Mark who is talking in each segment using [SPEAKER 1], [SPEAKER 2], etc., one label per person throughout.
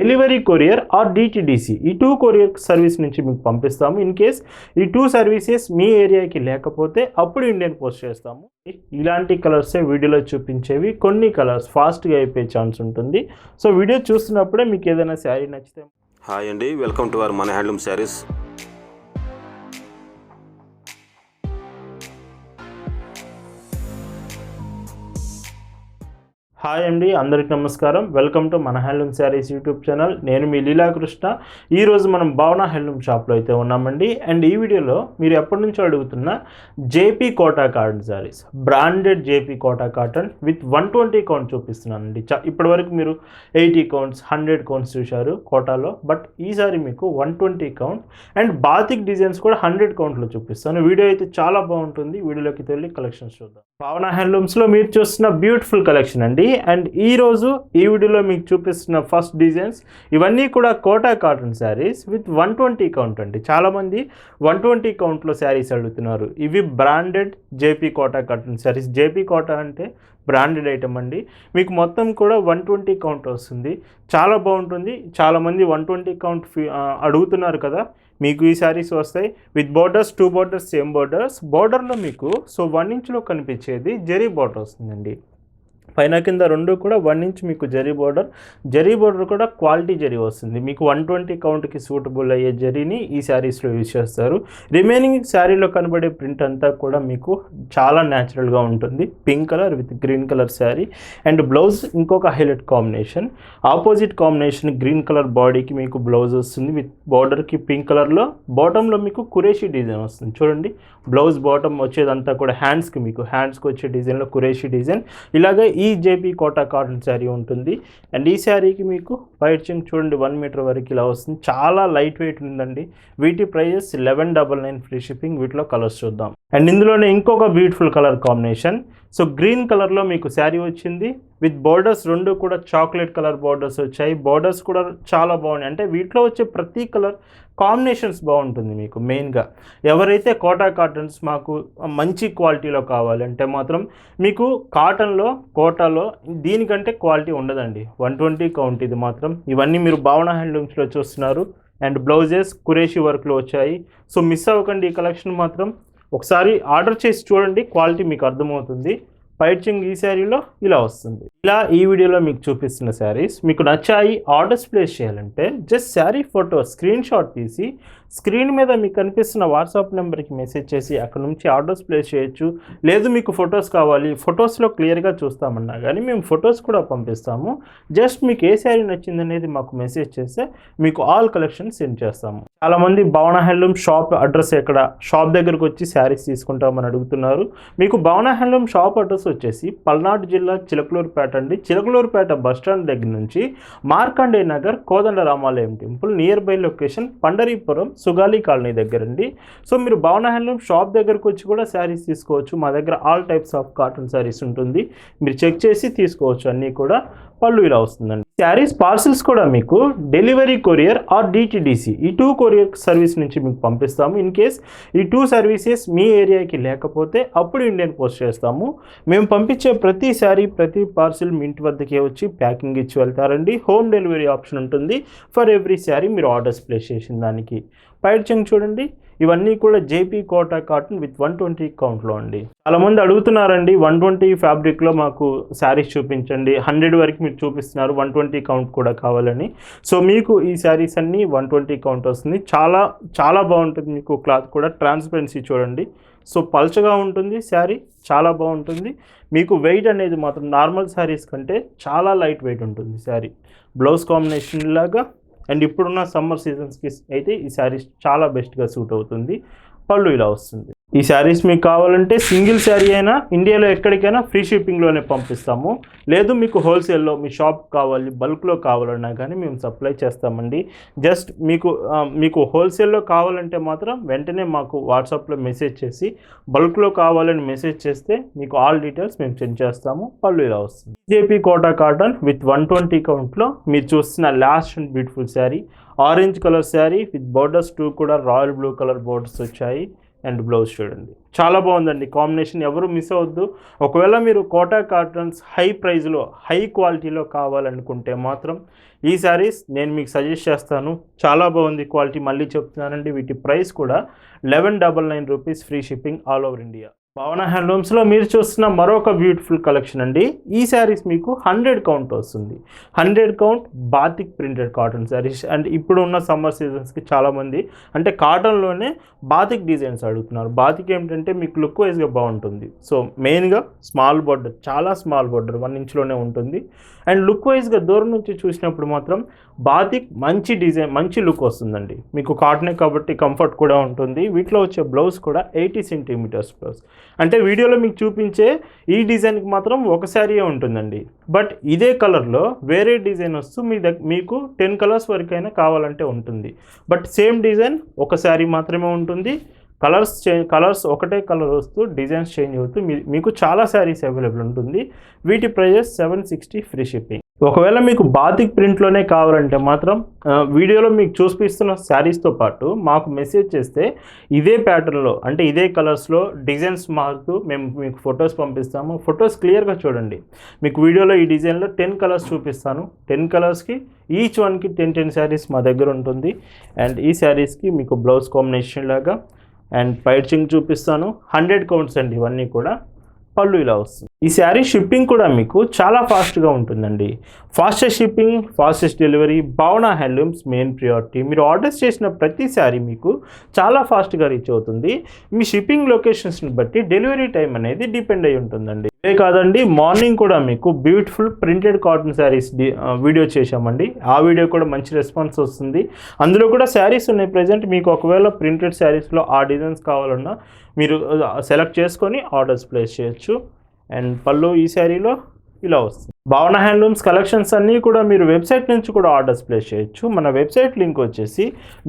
[SPEAKER 1] Delivery courier or DTDC ఈ two courier service నుంచి మీకు పంపిస్తాము. ఇన్ కేస్ ఈ టూ సర్వీసెస్ మీ ఏరియాకి లేకపోతే అప్పుడు ఇండియన్ పోస్ట్ చేస్తాము. ఇలాంటి కలర్సే వీడియోలో చూపించేవి. కొన్ని కలర్స్ ఫాస్ట్గా అయిపోయే ఛాన్స్ ఉంటుంది. సో వీడియో చూస్తున్నప్పుడే మీకు ఏదైనా శారీ నచ్చితే
[SPEAKER 2] హాయ్ అండి వెల్కమ్ టు అవర్ మన హ్యాండ్లూమ్ శారీస్
[SPEAKER 1] హాయ్ అండి అందరికి నమస్కారం. వెల్కమ్ టు మన హ్యాండ్లూమ్ శారీస్ యూట్యూబ్ ఛానల్. నేను మీ లీలాకృష్ణ. ఈరోజు మనం భావన హ్యాండ్లూమ్ షాప్లో అయితే ఉన్నామండి. అండ్ ఈ వీడియోలో మీరు ఎప్పటి నుంచో అడుగుతున్న JP Kota cotton saris. Branded JP Kota cotton with one twenty count చూపిస్తున్నానండి. చా ఇప్పటివరకు మీరు ఎయిటీ కౌంట్స్ హండ్రెడ్ కౌంట్స్ చూశారు కోటాలో. బట్ ఈసారి మీకు one twenty count and batik designs కూడా హండ్రెడ్ కౌంట్లో చూపిస్తాను. వీడియో అయితే చాలా బాగుంటుంది. వీడియోలోకి వెళ్ళి కలెక్షన్స్ చూద్దాం. భావన హ్యాండ్లూమ్స్లో మీరు చూస్తున్న బ్యూటిఫుల్ కలెక్షన్ అండి. అండ్ ఈ రోజు ఈ వీడియోలో మీకు చూపిస్తున్న ఫస్ట్ డిజైన్స్ ఇవన్నీ కూడా Kota cotton saris with one twenty count అండి. చాలామంది వన్ ట్వంటీ కౌంట్లో శారీస్ అడుగుతున్నారు. ఇవి branded JP Kota cotton saris. JP Kota అంటే బ్రాండెడ్ ఐటమ్ అండి. మీకు మొత్తం కూడా వన్ ట్వంటీ కౌంట్ వస్తుంది. చాలా బాగుంటుంది. చాలామంది వన్ ట్వంటీ కౌంట్ ఫీ అడుగుతున్నారు కదా. మీకు ఈ శారీస్ వస్తాయి. With borders two borders same borders బోర్డర్లో మీకు సో వన్ ఇంచ్లో కనిపించేది జెరీ బోర్డర్ వస్తుందండి. పైన కింద రెండు కూడా వన్ ఇంచ్ మీకు జరీ బోర్డర్ జరీ బోర్డర్ కూడా క్వాలిటీ జరీ వస్తుంది. మీకు వన్ ట్వంటీ కౌంట్కి సూటబుల్ అయ్యే జరీని ఈ శారీస్లో యూజ్ చేస్తారు. రిమైనింగ్ శారీలో కనబడే ప్రింట్ అంతా కూడా మీకు చాలా న్యాచురల్గా ఉంటుంది. Pink colour with green colour sari. And blouse ఇంకొక highlight combination opposite combination green colour బాడీకి మీకు బ్లౌజ్ వస్తుంది. విత్ బార్డర్కి పింక్ కలర్లో బాటంలో మీకు కురేషి డిజైన్ వస్తుంది. చూడండి. బ్లౌజ్ బాటమ్ వచ్చేదంతా కూడా హ్యాండ్స్కి మీకు. హ్యాండ్స్కి వచ్చే డిజైన్లో కురేషి డిజైన్ ఇలాగే ఈ జేపీ కోటా కాటన్ శారీ ఉంటుంది. అండ్ ఈ శారీకి మీకు వైట్ చింగ్ చూడండి వన్ మీటర్ వరకు ఇలా వస్తుంది. చాలా లైట్ వెయిట్ ఉందండి. వీటి prices eleven double nine free shipping. వీటిలో కలర్స్ చూద్దాం. అండ్ ఇందులోనే ఇంకొక beautiful colour combination so green కలర్లో మీకు శారీ వచ్చింది. విత్ బోర్డర్స్ రెండు కూడా చాక్లెట్ కలర్ బోర్డర్స్ వచ్చాయి. బోర్డర్స్ కూడా చాలా బాగున్నాయి. అంటే వీటిలో వచ్చే ప్రతి కలర్ కాంబినేషన్స్ బాగుంటుంది మీకు మెయిన్గా ఎవరైతే కోటా కాటన్స్ మాకు మంచి క్వాలిటీలో కావాలంటే మాత్రం మీకు కాటన్లో కోటాలో దీనికంటే క్వాలిటీ ఉండదండి. వన్ ట్వంటీ కౌంట్ ఇది మాత్రం. ఇవన్నీ మీరు భావన హ్యాండ్లూమ్స్లో చూస్తున్నారు. అండ్ బ్లౌజెస్ కురేషి వర్క్లో వచ్చాయి. సో మిస్ అవ్వకండి ఈ కలెక్షన్ మాత్రం. ఒకసారి ఆర్డర్ చేసి చూడండి క్వాలిటీ మీకు అర్థమవుతుంది. పైచింగ్ ఈ శారీలో ఇలా వస్తుంది. ఇలా ఈ వీడియోలో మీకు చూపిస్తున్న శారీస్ మీకు నచ్చాయి ఆర్డర్స్ ప్లేస్ చేయాలంటే just sari photo screen shot తీసి స్క్రీన్ మీద మీకు కనిపిస్తున్న వాట్సాప్ నెంబర్కి మెసేజ్ చేసి అక్కడ నుంచి ఆర్డర్స్ ప్లేస్ చేయొచ్చు. లేదు మీకు ఫొటోస్ కావాలి ఫొటోస్లో క్లియర్గా చూస్తామన్నా కానీ మేము ఫొటోస్ కూడా పంపిస్తాము. జస్ట్ మీకు ఏ శారీ నచ్చింది అనేది మాకు మెసేజ్ చేస్తే మీకు ఆల్ కలెక్షన్ సెండ్ చేస్తాము. చాలామంది భవన హ్యాండ్లూమ్ షాప్ అడ్రస్ ఎక్కడ షాప్ దగ్గరకు వచ్చి శారీస్ తీసుకుంటామని అడుగుతున్నారు. మీకు భవన హ్యాండ్లూమ్ షాప్ అడ్రస్ వచ్చేసి పల్నాడు జిల్లా చిలకలూరుపేట అండి చిలకలూరుపేట బస్ స్టాండ్ దగ్గర నుంచి Markande Nagar Kodanda Ramalayam temple near by location Pandaripuram Sugali colony దగ్గర అండి. సో మీరు భవన హ్యాండ్లూమ్ షాప్ దగ్గరకు వచ్చి కూడా శారీస్ తీసుకోవచ్చు. మా దగ్గర all types of cotton saris ఉంటుంది. మీరు చెక్ చేసి తీసుకోవచ్చు. అన్నీ కూడా పళ్ళు ఇలా వస్తుందండి. శారీస్ పార్సిల్స్ కూడా మీకు డెలివరీ కొరియర్ ఆర్ డిటిడిసి ఈ టూ కొరియర్ సర్వీస్ నుంచి మీకు పంపిస్తాము. ఇన్ కేస్ ఈ టూ సర్వీసెస్ మీ ఏరియాకి లేకపోతే అప్పుడు ఇండియన్ పోస్ట్ చేస్తాము. మేము పంపించే ప్రతి శారీ ప్రతి పార్సిల్ మీ ఇంటి వద్దకే వచ్చి ప్యాకింగ్ ఇచ్చి వెళ్తారండి. హోమ్ డెలివరీ ఆప్షన్ ఉంటుంది. ఫర్ ఎవ్రీ శారీ మీరు ఆర్డర్స్ ప్లేస్ చేసిన దానికి. పైడ్ చెంగ్ చూడండి. ఇవన్నీ కూడా JP Kota cotton with one twenty కౌంట్లో అండి. చాలామంది అడుగుతున్నారండి వన్ ట్వంటీ ఫ్యాబ్రిక్లో మాకు శారీస్ చూపించండి. హండ్రెడ్ వరకు మీరు చూపిస్తున్నారు వన్ ట్వంటీ కౌంట్ కూడా కావాలని. సో మీకు ఈ శారీస్ అన్నీ వన్ ట్వంటీ కౌంట్ వస్తుంది. చాలా చాలా బాగుంటుంది మీకు క్లాత్ కూడా. ట్రాన్స్పరెన్సీ చూడండి. సో పల్చగా ఉంటుంది శారీ చాలా బాగుంటుంది. మీకు వెయిట్ అనేది మాత్రం నార్మల్ శారీస్ కంటే చాలా లైట్ వెయిట్ ఉంటుంది శారీ. బ్లౌజ్ కాంబినేషన్ లాగా అండ్ ఇప్పుడున్న సమ్మర్ సీజన్స్కి అయితే ఈ శారీ చాలా బెస్ట్గా సూట్ అవుతుంది. పళ్ళు ఇలా వస్తుంది. ఈ శారీస్ మీకు కావాలంటే సింగిల్ శారీ అయినా ఇండియాలో ఎక్కడికైనా ఫ్రీ షిప్పింగ్లోనే పంపిస్తాము. లేదు మీకు హోల్సేల్లో మీ షాప్ కావాలి బల్క్లో కావాలన్నా కానీ మేము సప్లై చేస్తామండి. జస్ట్ మీకు మీకు హోల్సేల్లో కావాలంటే మాత్రం వెంటనే మాకు వాట్సాప్లో మెసేజ్ చేసి బల్క్లో కావాలని మెసేజ్ చేస్తే మీకు ఆల్ డీటెయిల్స్ మేము సెండ్ చేస్తాము. పళ్ళు ఇలా వస్తుంది. JP Kota cotton with one twenty కౌంట్లో మీరు చూస్తున్న last and beautiful sari. Orange colour sari with borders two కూడా రాయల్ బ్లూ కలర్ బోర్డర్స్ వచ్చాయి. అండ్ బ్లౌజ్ చూడండి. చాలా బాగుందండి. కాంబినేషన్ ఎవరు మిస్ అవ్వద్దు. ఒకవేళ మీరు కోటా కాటన్స్ హై ప్రైస్లో హై క్వాలిటీలో కావాలనుకుంటే మాత్రం ఈ శారీస్ నేను మీకు సజెస్ట్ చేస్తాను. చాలా బాగుంది క్వాలిటీ. మళ్ళీ చెప్తున్నానండి. వీటి ప్రైస్ కూడా eleven double nine rupees free shipping all over India. Bhavana హ్యాండ్లూమ్స్లో మీరు చూస్తున్న మరొక బ్యూటిఫుల్ కలెక్షన్ అండి. ఈ శారీస్ మీకు హండ్రెడ్ కౌంట్ వస్తుంది. Hundred count batik printed cotton saris. And ఇప్పుడు ఉన్న సమ్మర్ సీజన్స్కి చాలామంది అంటే కాటన్లోనే బాతిక్ డిజైన్స్ అడుగుతున్నారు. బాతిక్ ఏమిటంటే మీకు లుక్ వైజ్గా బాగుంటుంది. సో మెయిన్గా స్మాల్ బోర్డర్ చాలా స్మాల్ బోర్డర్ వన్ ఇంచ్లోనే ఉంటుంది. అండ్ లుక్ వైజ్గా దూరం నుంచి చూసినప్పుడు మాత్రం బాతిక్ మంచి డిజైన్ మంచి లుక్ వస్తుందండి. మీకు కాటనే కాబట్టి కంఫర్ట్ కూడా ఉంటుంది. వీటిలో వచ్చే బ్లౌజ్ కూడా ఎయిటీ సెంటీమీటర్స్ బ్లౌజ్ అంటే వీడియోలో మీకు చూపించే ఈ డిజైన్కి మాత్రం ఒక శారీయే ఉంటుందండి. బట్ ఇదే కలర్లో వేరే డిజైన్ వస్తూ మీ దగ్గర మీకు టెన్ కలర్స్ వరకైనా కావాలంటే ఉంటుంది. బట్ సేమ్ డిజైన్ ఒక శారీ మాత్రమే ఉంటుంది. కలర్స్ చేంజ్ కలర్స్ ఒకటే కలర్ వస్తూ డిజైన్స్ చేంజ్ అవుతూ మీకు చాలా శారీస్ అవైలబుల్ ఉంటుంది. వీటి prices seven sixty free shipping. ఒకవేళ మీకు బాతిక్ ప్రింట్లోనే కావాలంటే మాత్రం వీడియోలో మీకు చూపిస్తున్న శారీస్తో పాటు మాకు మెసేజ్ చేస్తే ఇదే ప్యాటర్న్లో అంటే ఇదే కలర్స్లో డిజైన్స్ మారుతూ మేము మీకు ఫొటోస్ పంపిస్తాము. ఫొటోస్ క్లియర్గా చూడండి. మీకు వీడియోలో ఈ డిజైన్లో టెన్ కలర్స్ చూపిస్తాను. టెన్ కలర్స్కి ఈచ్ వన్కి టెన్ టెన్ శారీస్ మా దగ్గర ఉంటుంది. అండ్ ఈ శారీస్కి మీకు బ్లౌజ్ కాంబినేషన్ లాగా అండ్ పైచింగ్ చూపిస్తాను. హండ్రెడ్ కౌంట్స్ అండి ఇవన్నీ కూడా. పళ్ళు ఇలా వస్తుంది. ఈ శారీ షిప్పింగ్ కూడా మీకు చాలా ఫాస్ట్గా ఉంటుందండి. Fastest shipping fastest delivery Bhavana handlooms main priority. మీరు ఆర్డర్స్ చేసిన ప్రతి శారీ మీకు చాలా ఫాస్ట్గా రీచ్ అవుతుంది. మీ షిప్పింగ్ లొకేషన్స్ని బట్టి డెలివరీ టైం అనేది డిపెండ్ అయి ఉంటుందండి. ఇదే కాదండి మార్నింగ్ కూడా మీకు beautiful printed cotton saris video చేశామండి. ఆ వీడియో కూడా మంచి రెస్పాన్స్ వస్తుంది. అందులో కూడా శారీస్ ఉన్నాయి ప్రజెంట్. మీకు ఒకవేళ ప్రింటెడ్ శారీస్లో ఆ డిజైన్స్ కావాలన్నా మీరు సెలెక్ట్ చేసుకొని ఆర్డర్స్ ప్లేస్ చేయొచ్చు. అండ్ పళ్ళు ఈ శారీలో ఇలా వస్తుంది. భావన హ్యాండ్లూమ్స్ కలెక్షన్స్ అన్నీ కూడా మీరు వెబ్సైట్ నుంచి కూడా ఆర్డర్స్ ప్లేస్ చేయొచ్చు. మన వెబ్సైట్ లింక్ వచ్చేసి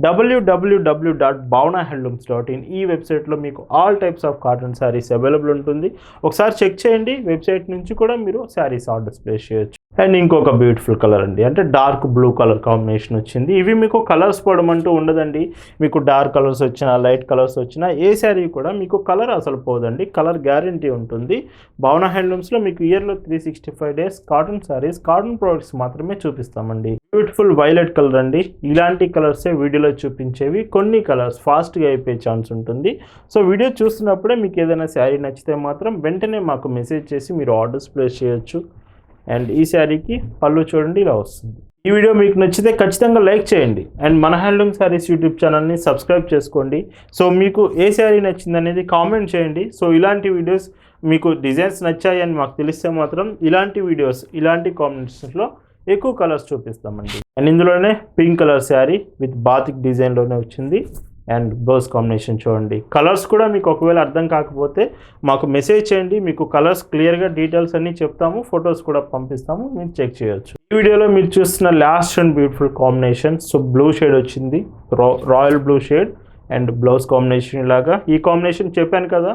[SPEAKER 1] WWW dot Bhavana handlooms dot in ఈ వెబ్సైట్లో మీకు all types of cotton saris available ఉంటుంది. ఒకసారి చెక్ చేయండి. వెబ్సైట్ నుంచి కూడా మీరు శారీస్ ఆర్డర్స్ ప్లేస్ చేయొచ్చు. అండ్ ఇంకొక బ్యూటిఫుల్ కలర్ అండి. అంటే డార్క్ బ్లూ కలర్ కాంబినేషన్ వచ్చింది. ఇవి మీకు కలర్స్ పోవడం అంటూ ఉండదండి. మీకు డార్క్ కలర్స్ వచ్చినా లైట్ కలర్స్ వచ్చినా ఏ శారీ కూడా మీకు కలర్ అసలు పోదండి. కలర్ గ్యారంటీ ఉంటుంది. భావన హ్యాండ్లూమ్స్లో మీకు ఇయర్లో three sixty five days cotton saris cotton products మాత్రమే చూపిస్తామండి. బ్యూటిఫుల్ వైలెట్ కలర్ అండి. ఇలాంటి కలర్సే వీడియోలో చూపించేవి. కొన్ని కలర్స్ ఫాస్ట్గా అయిపోయే ఛాన్స్ ఉంటుంది. సో వీడియో చూస్తున్నప్పుడే మీకు ఏదైనా శారీ నచ్చితే మాత్రం వెంటనే మాకు మెసేజ్ చేసి మీరు ఆర్డర్స్ ప్లేస్ చేయొచ్చు. అండ్ ఈ శారీకి పళ్ళు చూడండి ఇలా వస్తుంది. ఈ వీడియో మీకు నచ్చితే ఖచ్చితంగా లైక్ చేయండి. అండ్ మన హ్యాండ్లూమ్ శారీస్ యూట్యూబ్ ఛానల్ని సబ్స్క్రైబ్ చేసుకోండి. సో మీకు ఏ శారీ నచ్చింది అనేది కామెంట్ చేయండి. సో ఇలాంటి వీడియోస్ మీకు డిజైన్స్ నచ్చాయి అని మాకు తెలిస్తే మాత్రం ఇలాంటి వీడియోస్ ఇలాంటి కాంబినేషన్స్లో ఎక్కువ కలర్స్ చూపిస్తామండి. అండ్ ఇందులోనే pink colour sari with batik డిజైన్లోనే వచ్చింది. అండ్ బ్లౌజ్ కాంబినేషన్ చూడండి. కలర్స్ కూడా మీకు ఒకవేళ అర్థం కాకపోతే మాకు మెసేజ్ చేయండి. మీకు కలర్స్ క్లియర్గా డీటెయిల్స్ అన్నీ చెప్తాము. ఫొటోస్ కూడా పంపిస్తాము. మీరు చెక్ చేయొచ్చు. ఈ వీడియోలో మీరు చూస్తున్న last and beautiful combination. So blue shade వచ్చింది. Royal blue shade and blouse combination లాగా ఈ కాంబినేషన్ చెప్పాను కదా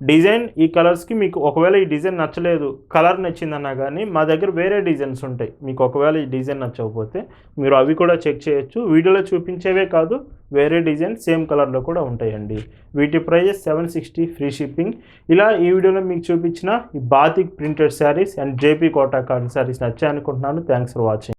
[SPEAKER 1] డిజైన్ ఈ కలర్స్కి మీకు ఒకవేళ ఈ డిజైన్ నచ్చలేదు కలర్ నచ్చిందన్నా కానీ మా దగ్గర వేరే డిజైన్స్ ఉంటాయి. మీకు ఒకవేళ ఈ డిజైన్ నచ్చకపోతే మీరు అవి కూడా చెక్ చేయొచ్చు. వీడియోలో చూపించేవే కాదు వేరే డిజైన్ సేమ్ కలర్లో కూడా ఉంటాయండి. వీటి prices seven sixty free shipping. ఇలా ఈ వీడియోలో మీకు చూపించిన ఈ batik printed saris and JP Kota cotton saris నచ్చాయనుకుంటున్నాను. Thanks for watching.